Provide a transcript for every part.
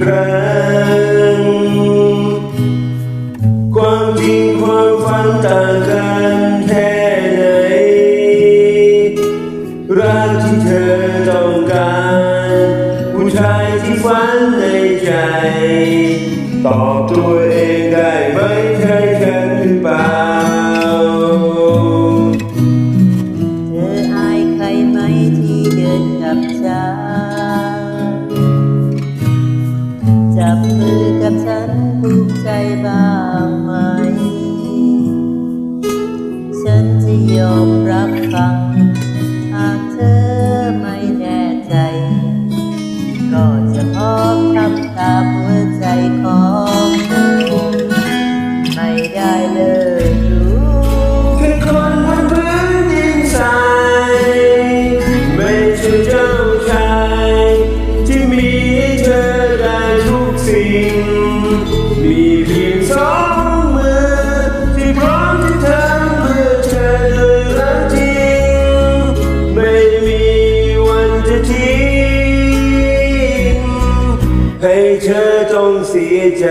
ครั้ง ความจริงความฝันต่างกันแค่ไหน รักที่เธอต้องการผู้ชายที่ฝันในใจ ตอบตัวเองได้ไหมใช่ฉันหรือเปล่า เธออายใครไหมที่เดินกับฉัน บ้างไหม ฉันจะยอมรับฟัง สองมือที่พร้อมที่ทำเพื่อเธอด้วยรักจริงไม่มีวันจะทิ้งให้เธอต้องเสียใจ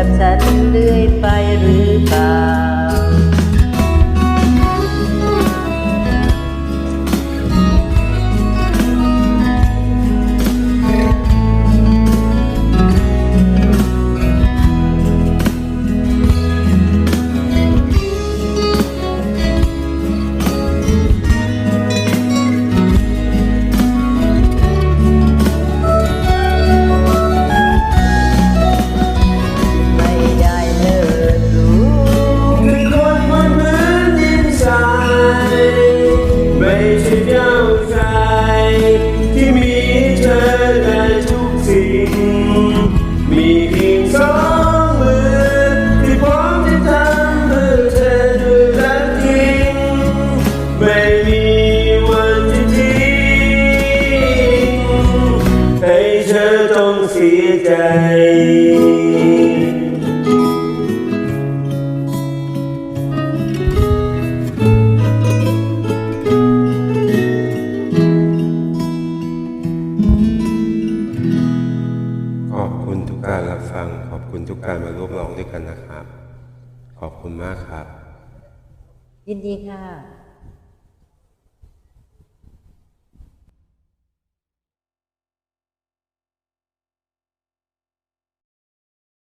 กับฉันเรื่อยไปหรือเปล่า สียใจ ขอบคุณทุกการรับฟัง ขอบคุณทุกการมาร่วมร้องด้วยกันนะครับ ขอบคุณมากครับ ยินดีค่ะ